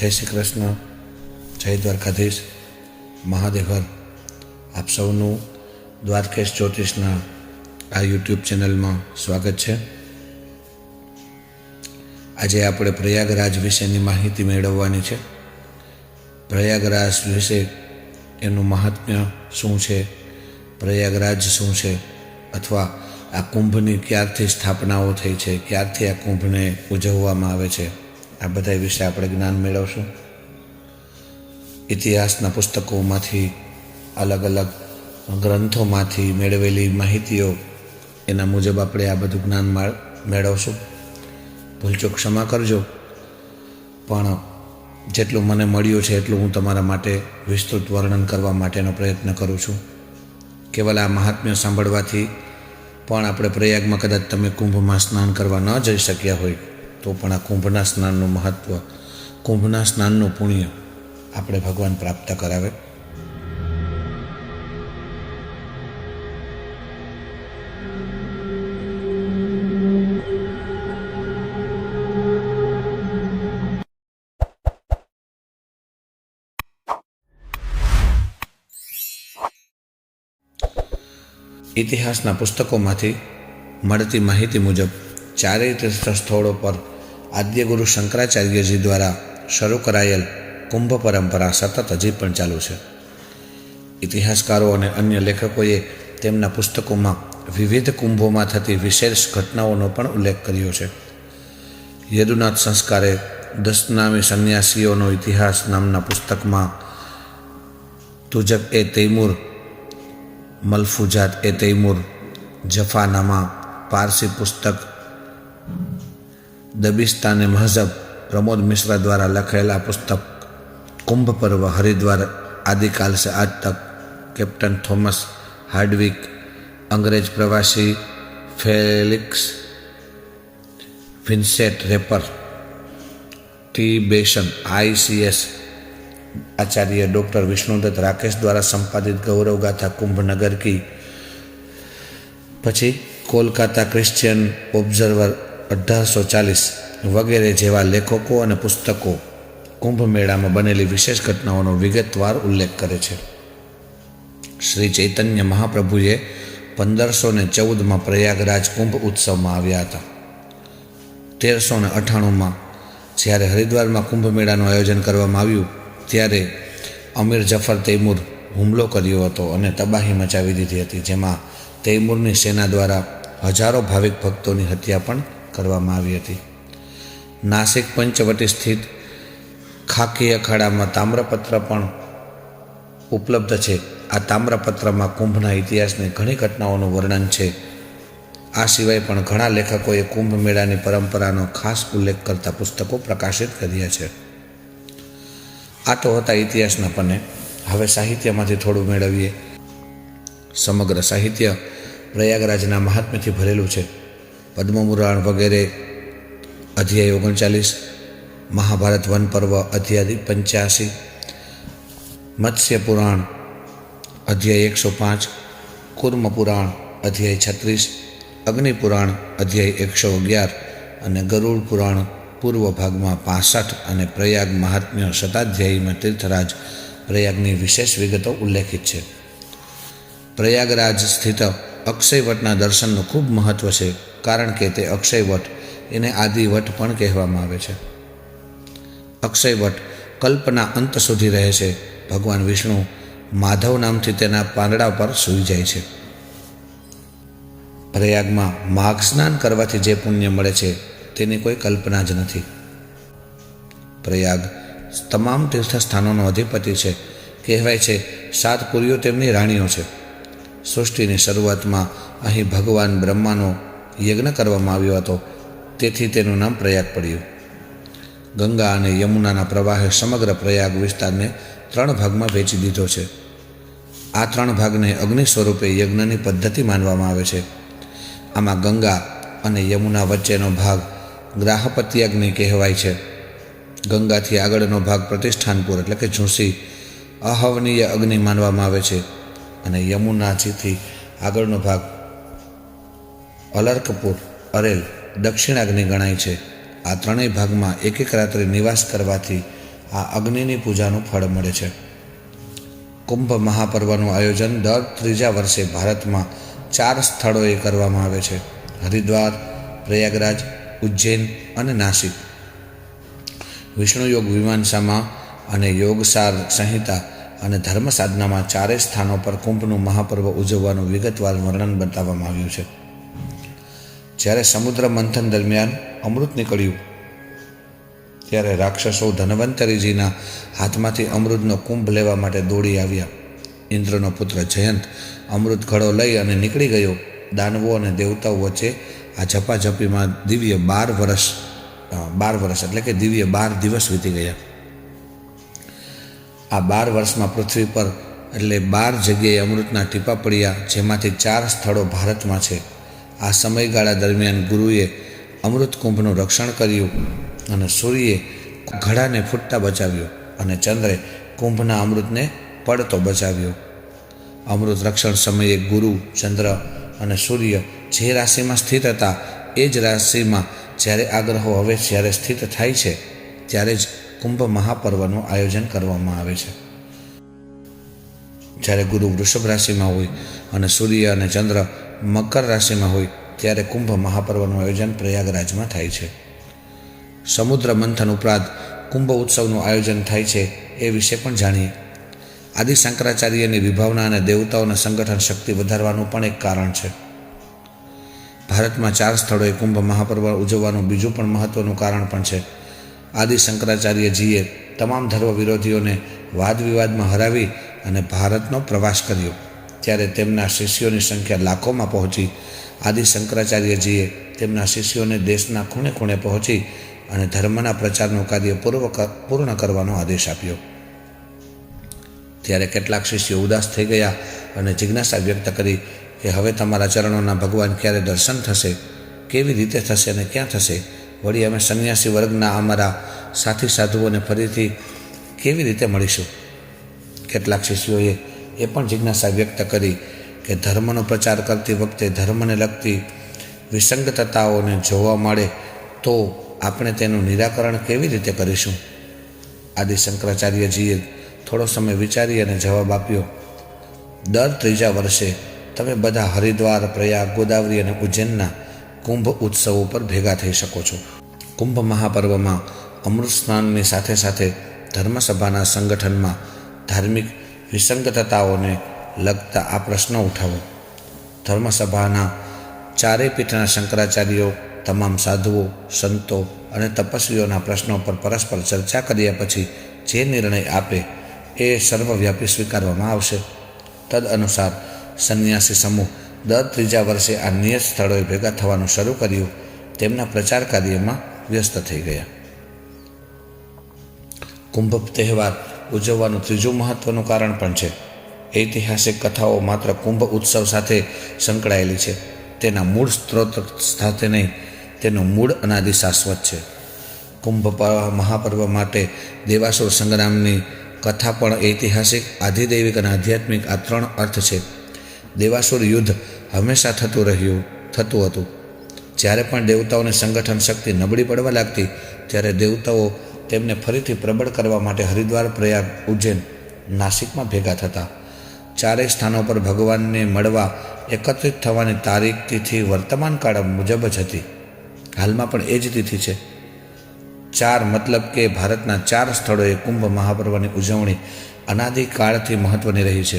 જય શ્રી કૃષ્ણ, જય દ્વારકાધીશ, મહાદેવર. આપ સૌનું દ્વારકેશ જ્યોતિષના આ યુટ્યુબ ચેનલમાં સ્વાગત છે. આજે આપણે પ્રયાગરાજ વિશેની માહિતી મેળવવાની છે. પ્રયાગરાજ વિશે એનું મહાત્મ્ય શું છે? પ્રયાગરાજ શું છે? અથવા આ કુંભની ક્યારથી સ્થાપનાઓ થઈ છે? ક્યારથી આ કુંભને ઉજવવામાં આવે છે? આ બધા વિશે આપણે જ્ઞાન મેળવશું. ઇતિહાસના પુસ્તકોમાંથી અલગ અલગ ગ્રંથોમાંથી મેળવેલી માહિતીઓ એના મુજબ આપણે આ બધું જ્ઞાન મેળવશું. ભૂલચૂક ક્ષમા કરજો. પણ જેટલું મને મળ્યું છે એટલું હું તમારા માટે વિસ્તૃત વર્ણન કરવા માટેનો પ્રયત્ન કરું છું. કેવલ આ મહાત્મ્ય સાંભળવાથી પણ આપણે પ્રયાગમાં કદાચ તમે કુંભમાં સ્નાન કરવા ન જઈ શક્યા હોય. તો પણ આ કુંભના સ્નાનનું મહત્ત્વ કુંભના સ્નાનનું પુણ્ય આપણે ભગવાન પ્રાપ્ત કરાવે. ઇતિહાસના પુસ્તકોમાંથી મળતી માહિતી મુજબ ચારેય તીર્થ સ્થળો પર આદ્યગુરુ શંકરાચાર્યજી દ્વારા શરૂ કરાયેલ કુંભ પરંપરા સતત હજી પણ ચાલુ છે. ઇતિહાસકારો અને અન્ય લેખકોએ તેમના પુસ્તકોમાં વિવિધ કુંભોમાં થતી વિશેષ ઘટનાઓનો પણ ઉલ્લેખ કર્યો છે. યદુનાથ સંસ્કારે દસનામી સંન્યાસીઓનો ઇતિહાસ નામના પુસ્તકમાં તુજક એ તૈમૂર, મલફુજાત એ તૈમૂર, જફાનામા પારસી પુસ્તક દબિસ્તાને મહઝબ પ્રમોદ મિશ્રા દ્વારા લખાયેલા પુસ્તક કુંભ પર્વ હરિદ્વાર આદિકાલ સે આજ તક કેપ્ટન થોમસ હાર્ડવિક અંગ્રેજ પ્રવાસી Felix વિન્સેટ wrapper T બેશન ICS Acharya doctor વિષ્ણુદત્ત Rakesh દ્વારા સંપાદિત ગૌરવગાથા કુંભનગર કી પછી કોલકાતા ક્રિશ્ચિયન ઓબ્ઝર્વર અઢારસો ચાલીસ વગેરે જેવા લેખકો અને પુસ્તકો કુંભ મેળામાં બનેલી વિશેષ ઘટનાઓનો વિગતવાર ઉલ્લેખ કરે છે. શ્રી ચૈતન્ય મહાપ્રભુએ પંદરસો ને ચૌદમાં પ્રયાગરાજ કુંભ ઉત્સવમાં આવ્યા હતા. તેરસો ને અઠ્ઠાણુંમાં જ્યારે હરિદ્વારમાં કુંભ મેળાનું આયોજન કરવામાં આવ્યું, ત્યારે અમીર જફર તૈમૂર હુમલો કર્યો હતો અને તબાહી મચાવી દીધી હતી, જેમાં તૈમૂરની સેના દ્વારા હજારો ભાવિક ભક્તોની હત્યા પણ કરવામાં આવી હતી. નાસિક પંચવટી સ્થિત ખાકી અખાડામાં તામ્રપત્ર પણ ઉપલબ્ધ છે. આ તામ્રપત્રમાં કુંભના ઇતિહાસની ઘણી ઘટનાઓનું વર્ણન છે. આ સિવાય પણ ઘણા લેખકોએ કુંભ મેળાની પરંપરાનો ખાસ ઉલ્લેખ કરતા પુસ્તકો પ્રકાશિત કર્યા છે. આ તો હતા ઇતિહાસના પન્ને. હવે સાહિત્યમાંથી થોડું મેળવીએ. સમગ્ર સાહિત્ય પ્રયાગરાજના મહાત્મ્યથી ભરેલું છે. પદ્મપુરાણ વગેરે, અધ્યાય ઓગણચાલીસ, મહાભારત વન પર્વ અધ્યાય પંચ્યાસી મત્સ્ય પુરાણ અધ્યાય એકસો પાંચ કુર્મ પુરાણ અધ્યાય છત્રીસ અગ્નિ પુરાણ અધ્યાય એકસો અગિયાર અને ગરુડ પુરાણ પૂર્વ ભાગમાં પાસઠ અને પ્રયાગ મહાત્મ્ય શતાધ્યાયીમાં તીર્થરાજ પ્રયાગની વિશેષ વિગતો ઉલ્લેખિત છે. પ્રયાગરાજ સ્થિત અક્ષયવટના દર્શનનું ખૂબ મહત્ત્વ છે. કારણ કે તે અક્ષયવટ એને આદિવટ પણ કહેવામાં આવે છે. અક્ષયવટ કલ્પના અંત સુધી રહે છે. ભગવાન વિષ્ણુ માધવ નામથી તેના પાંદડા પર સૂઈ જાય છે. પ્રયાગમાં માઘ સ્નાન કરવાથી જે પુણ્ય મળે છે તેની કોઈ કલ્પના જ નથી. પ્રયાગ તમામ તીર્થસ્થાનોનો અધિપતિ છે. કહેવાય છે, સાત પુરીઓ તેમની રાણીઓ છે. સૃષ્ટિની શરૂઆતમાં અહીં ભગવાન બ્રહ્માનો યજ્ઞ કરવામાં આવ્યો હતો. તેથી તેનું નામ પ્રયાગ પડ્યું. ગંગા અને યમુનાના પ્રવાહે સમગ્ર પ્રયાગ વિસ્તારને ત્રણ ભાગમાં વહેંચી દીધો છે. આ ત્રણ ભાગને અગ્નિ સ્વરૂપે યજ્ઞની પદ્ધતિ માનવામાં આવે છે. આમાં ગંગા અને યમુના વચ્ચેનો ભાગ ગ્રાહપત્યાગ્નિ કહેવાય છે. ગંગાથી આગળનો ભાગ પ્રતિષ્ઠાનપુર એટલે કે ઝૂંસી અહવનીય અગ્નિ માનવામાં આવે છે અને યમુનાજીથી આગળનો ભાગ અલર્કપુર, અરેલ, દક્ષિણાગ્નિ ગણાય છે. આ ત્રણેય ભાગમાં એક એક રાત્રે નિવાસ કરવાથી આ અગ્નિની પૂજાનું ફળ મળે છે. કુંભ મહાપર્વનું આયોજન દર ત્રીજા વર્ષે ભારતમાં ચાર સ્થળોએ કરવામાં આવે છે. હરિદ્વાર, પ્રયાગરાજ, ઉજ્જૈન અને નાસિક. વિષ્ણુ યોગ વિમાનસામાં અને યોગસાર સંહિતા અને ધર્મ સાધનામાં ચારેય સ્થાનો પર કુંભનું મહાપર્વ ઉજવવાનું વિગતવાર વર્ણન બતાવવામાં આવ્યું છે. જ્યારે સમુદ્ર મંથન દરમિયાન અમૃત નીકળ્યું, ત્યારે રાક્ષસો ધનવંતરીજીના હાથમાંથી અમૃતનો કુંભ લેવા માટે દોડી આવ્યા. ઇન્દ્રનો પુત્ર જયંત અમૃત ઘડો લઈ અને નીકળી ગયો. દાનવો અને દેવતાઓ વચ્ચે આ ઝપાઝપીમાં દિવ્ય બાર વર્ષ બાર વર્ષ એટલે કે દિવ્ય બાર દિવસ વીતી ગયા. આ બાર વર્ષમાં પૃથ્વી પર એટલે બાર જગ્યાએ અમૃતના ટીપા પડ્યા, જેમાંથી ચાર સ્થળો ભારતમાં છે. આ સમયગાળા દરમિયાન ગુરુએ અમૃત કુંભનું રક્ષણ કર્યું અને સૂર્યે ઘડાને ફૂટતા બચાવ્યો અને ચંદ્રે કુંભના અમૃતને પડતો બચાવ્યો. અમૃત રક્ષણ સમયે ગુરુ, ચંદ્ર અને સૂર્ય જે રાશિમાં સ્થિત હતા, એ જ રાશિમાં જ્યારે આ ગ્રહો હવે જ્યારે સ્થિત થાય છે, ત્યારે જ કુંભ મહાપર્વનું આયોજન કરવામાં આવે છે. જ્યારે ગુરુ વૃષભ રાશિમાં હોય અને સૂર્ય અને ચંદ્ર મકર રાશિમાં હોય ત્યારે કુંભ મહાપર્વનું આયોજન પ્રયાગરાજમાં થાય છે. સમુદ્ર મંથન ઉપરાંત કુંભ ઉત્સવનું આયોજન થાય છે એ વિશે પણ જાણીએ. આદિ શંકરાચાર્યની વિભાવના અને દેવતાઓના સંગઠન શક્તિ વધારવાનું પણ એક કારણ છે. ભારતમાં ચાર સ્થળોએ કુંભ મહાપર્વ ઉજવવાનું બીજું પણ મહત્વનું કારણ પણ છે. આદિ શંકરાચાર્યજીએ તમામ ધર્મ વિરોધીઓને વાદ વિવાદમાં હરાવી અને ભારતનો પ્રવાસ કર્યો. ત્યારે તેમના શિષ્યોની સંખ્યા લાખોમાં પહોંચી. આદિ શંકરાચાર્યજીએ તેમના શિષ્યોને દેશના ખૂણે ખૂણે પહોંચી અને ધર્મના પ્રચારનું કાર્ય પૂર્વ પૂર્ણ કરવાનો આદેશ આપ્યો. ત્યારે કેટલાક શિષ્યો ઉદાસ થઈ ગયા અને જિજ્ઞાસા વ્યક્ત કરી કે, હવે તમારા ચરણોના ભગવાન ક્યારે દર્શન થશે? કેવી રીતે થશે અને ક્યાં થશે? વળી અમે સંન્યાસી વર્ગના અમારા સાથી સાધુઓને ફરીથી કેવી રીતે મળીશું? કેટલાક શિષ્યોએ એ પણ જિજ્ઞાસા વ્યક્ત કરી કે ધર્મનો પ્રચાર કરતી વખતે ધર્મને લગતી વિસંગતતાઓને જોવા મળે તો આપણે તેનું નિરાકરણ કેવી રીતે કરીશું? આદિ શંકરાચાર્યજીએ થોડો સમય વિચારી અને જવાબ આપ્યો, દર ત્રીજા વર્ષે તમે બધા હરિદ્વાર, પ્રયાગ, ગોદાવરી અને ઉજ્જૈનના કુંભ ઉત્સવો પર ભેગા થઈ શકો છો. કુંભ મહાપર્વમાં અમૃત સ્નાનની સાથે સાથે ધર્મસભાના સંગઠનમાં ધાર્મિક વિસંગતતાઓને લગતા આ પ્રશ્નો ઉઠાવો. ધર્મસભાના ચારેય પીઠના શંકરાચાર્યો, તમામ સાધુઓ, સંતો અને તપસ્વીઓના પ્રશ્નો પર પરસ્પર ચર્ચા કર્યા પછી જે નિર્ણય આપે એ સર્વવ્યાપી સ્વીકારવામાં આવશે. તદ અનુસાર સંન્યાસી સમૂહ દર ત્રીજા વર્ષે આ નિયત સ્થળોએ ભેગા થવાનું શરૂ કર્યું. તેમના પ્રચાર કાર્યમાં વ્યસ્ત થઈ ગયા. કુંભ તહેવાર ઉજવવાનું ત્રીજું મહત્વનું કારણ પણ છે. ઐતિહાસિક કથાઓ માત્ર કુંભ ઉત્સવ સાથે સંકળાયેલી છે. તેના મૂળ સ્ત્રોત સાથે નહીં, તેનું મૂળ અનાદિ શાશ્વત છે. કુંભ મહાપર્વ માટે દેવાસુર સંગ્રામની કથા પણ ઐતિહાસિક, આધિદૈવિક અને આધ્યાત્મિક આ ત્રણ અર્થ છે. દેવાસુર યુદ્ધ હંમેશા થતું રહ્યું, થતું હતું. જ્યારે પણ દેવતાઓની સંગઠન શક્તિ નબળી પડવા લાગતી, ત્યારે દેવતાઓ તેમને ફરીથી પ્રબળ કરવા માટે હરિદ્વાર, પ્રયાગ, ઉજ્જૈન નાસિકમાં ભેગા થતા. ચારેય સ્થાનો પર ભગવાનને મળવા એકત્રિત થવાની તારીખ તિથિ વર્તમાન કાળ મુજબ જ હતી. હાલમાં પણ એ જ તિથિ છે. ચાર મતલબ કે ભારતના ચાર સ્થળોએ કુંભ મહાપર્વની ઉજવણી અનાદિકાળથી મહત્વની રહી છે.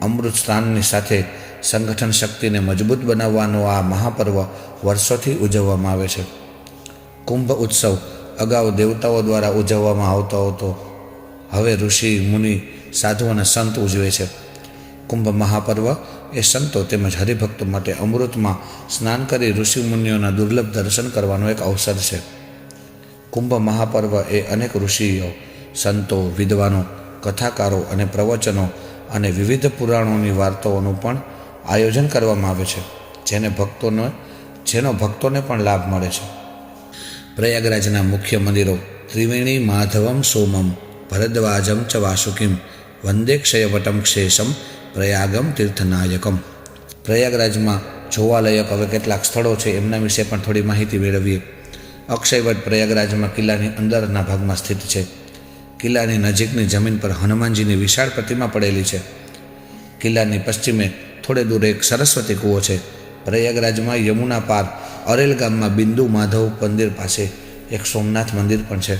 અમૃત સ્નાનની સાથે સંગઠન શક્તિને મજબૂત બનાવવાનો આ મહાપર્વ વર્ષોથી ઉજવવામાં આવે છે. કુંભ ઉત્સવ અગાઉ દેવતાઓ દ્વારા ઉજવવામાં આવતો હતો. હવે ઋષિ, મુનિ, સાધુ અને સંત ઉજવે છે. કુંભ મહાપર્વ એ સંતો તેમજ હરિભક્તો માટે અમૃતમાં સ્નાન કરી ઋષિ મુનિઓના દુર્લભ દર્શન કરવાનો એક અવસર છે. કુંભ મહાપર્વ એ અનેક ઋષિઓ, સંતો, વિદ્વાનો, કથાકારો અને પ્રવચનો અને વિવિધ પુરાણોની વાર્તાઓનું પણ આયોજન કરવામાં આવે છે. જેને ભક્તોને, જેનો ભક્તોને પણ લાભ મળે છે. પ્રયાગરાજના મુખ્ય મંદિરો ત્રિવેણી માધવમ સોમમ ભરદ્વાજમ ચ વાસુકીમ વંદે ક્ષયવટમ ક્ષેષમ પ્રયાગમ તીર્થનાયકમ પ્રયાગરાજમાં જોવાલાયક હવે કેટલાક સ્થળો છે, એમના વિશે પણ થોડી માહિતી મેળવીએ. અક્ષયવટ પ્રયાગરાજમાં કિલ્લાની અંદરના ભાગમાં સ્થિત છે. કિલ્લાની નજીકની જમીન પર હનુમાનજીની વિશાળ પ્રતિમા પડેલી છે. કિલ્લાની પશ્ચિમે થોડે દૂર એક સરસ્વતી કૂવો છે. પ્રયાગરાજમાં યમુના પાર અરેલ ગામમાં બિંદુ માધવ મંદિર પાસે એક સોમનાથ મંદિર પણ છે.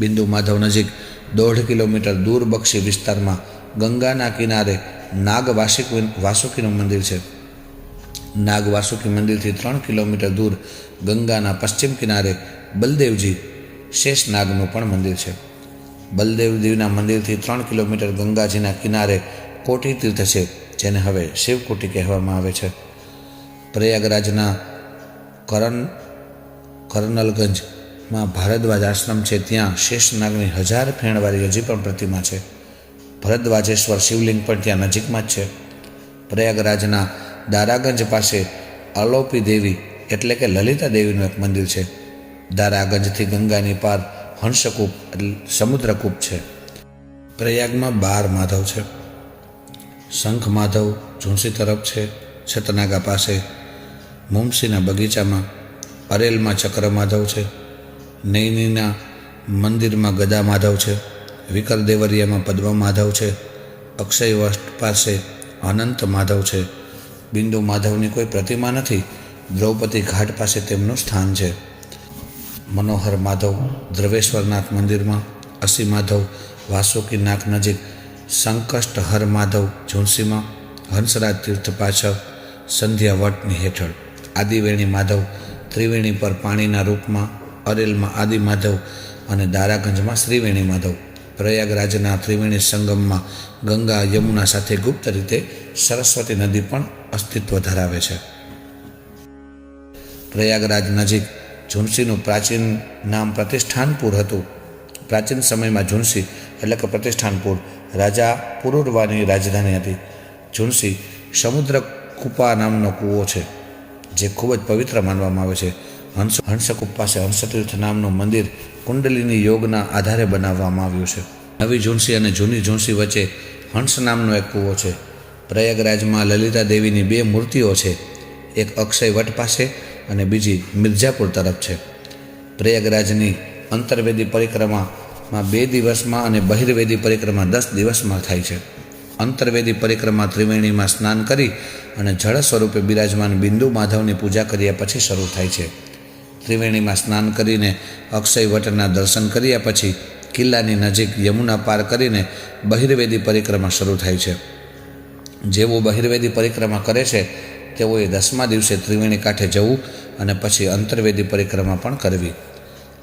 બિંદુ માધવ નજીક દોઢ કિલોમીટર દૂર બક્ષી વિસ્તારમાં ગંગાના કિનારે નાગ વાસિક વાસુકીનું મંદિર છે. નાગ વાસુકી મંદિરથી ત્રણ કિલોમીટર દૂર ગંગાના પશ્ચિમ કિનારે બલદેવજી શેષ નાગનું પણ મંદિર છે. બલદેવજીના મંદિરથી ત્રણ કિલોમીટર ગંગાજીના કિનારે કોટી તીર્થ છે, જેને હવે શિવકોટી કહેવામાં આવે છે. પ્રયાગરાજના કરણ, કરનલગંજમાં ભારદ્વાજ આશ્રમ છે. ત્યાં શેષનાગની હજાર ફેણવાળી હજી પણ પ્રતિમા છે. ભરદ્વાજેશ્વર શિવલિંગ પણ ત્યાં નજીકમાં જ છે. પ્રયાગરાજના દારાગંજ પાસે અલોપી દેવી એટલે કે લલિતા દેવીનું એક મંદિર છે. દારાગંજથી ગંગાની પાર હંસકૂપ એટલે સમુદ્રકૂપ છે. પ્રયાગમાં બાર માધવ છે. શંખ માધવ ઝુંસી તરફ છે. છતનાગા પાસે મુમસીના બગીચામાં અરેલમાં ચક્ર માધવ છે, નૈનીના મંદિરમાં ગદા માધવ છે વિકર દેવરિયામાં પદ્મ માધવ છે, અક્ષય વસ્ટ પાસે અનંત માધવ છે. બિંદુ માધવની કોઈ પ્રતિમા નથી, દ્રૌપદી ઘાટ પાસે તેમનું સ્થાન છે. મનોહર માધવ દ્રવેશ્વરનાથ મંદિરમાં, અસી માધવ વાસુકી નાક નજીક સંકષ્ટ હર માધવ ઝુંસીમાં, હંસરાજ તીર્થ પાછળ સંધ્યા વટની હેઠળ. આદિવેણી માધવ ત્રિવેણી પર પાણીના રૂપમાં, અરેલમાં આદિ માધવ અને દારાગંજમાં શ્રીવેણી માધવ. પ્રયાગરાજના ત્રિવેણી સંગમમાં ગંગા યમુના સાથે ગુપ્ત રીતે સરસ્વતી નદી પણ અસ્તિત્વ ધરાવે છે. પ્રયાગરાજ નજીક ઝુંસીનું પ્રાચીન નામ પ્રતિષ્ઠાનપુર હતું. પ્રાચીન સમયમાં ઝુંસી એટલે કે પ્રતિષ્ઠાનપુર રાજા પુરુરવાની રાજધાની હતી. ઝુંસી સમુદ્ર કુપા નામનો કૂવો છે. જે ખૂબ જ પવિત્ર માનવામાં આવે છે. હંસ, હંસકૂપ પાસે હંસતીર્થ નામનું મંદિર કુંડલીની યોગના આધારે બનાવવામાં આવ્યું છે. નવી ઝુંસી અને જૂની ઝુંસી વચ્ચે હંસ નામનો એક કૂવો છે. પ્રયાગરાજમાં લલિતા દેવીની બે મૂર્તિઓ છે. એક અક્ષય વટ પાસે અને બીજી મિર્જાપુર તરફ છે. પ્રયાગરાજની અંતર્વેદી પરિક્રમામાં બે દિવસમાં અને બહિર્વેદી પરિક્રમા દસ દિવસમાં થાય છે. અંતર્વેદી પરિક્રમા ત્રિવેણીમાં સ્નાન કરી અને જળ સ્વરૂપે બિરાજમાન બિંદુ માધવની પૂજા કર્યા પછી શરૂ થાય છે. ત્રિવેણીમાં સ્નાન કરીને અક્ષય વટના દર્શન કર્યા પછી કિલ્લાની નજીક યમુના પાર કરીને બહિર્વેદી પરિક્રમા શરૂ થાય છે. જેઓ બહિર્વેદી પરિક્રમા કરે છે, તેઓએ દસમા દિવસે ત્રિવેણી કાંઠે જવું અને પછી અંતર્વેદી પરિક્રમા પણ કરવી.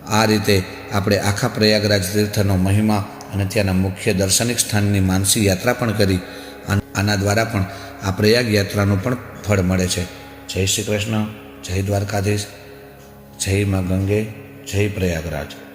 આ રીતે આપણે આખા પ્રયાગરાજ તીર્થનો મહિમા અને ત્યાંના મુખ્ય દર્શનિક સ્થાનની માનસી યાત્રા પણ કરી આના દ્વારા પણ આ પ્રયાગ યાત્રાનું પણ ફળ મળે છે. જય શ્રી કૃષ્ણ, જય દ્વારકાધીશ, જય મા ગંગે, જય પ્રયાગરાજ.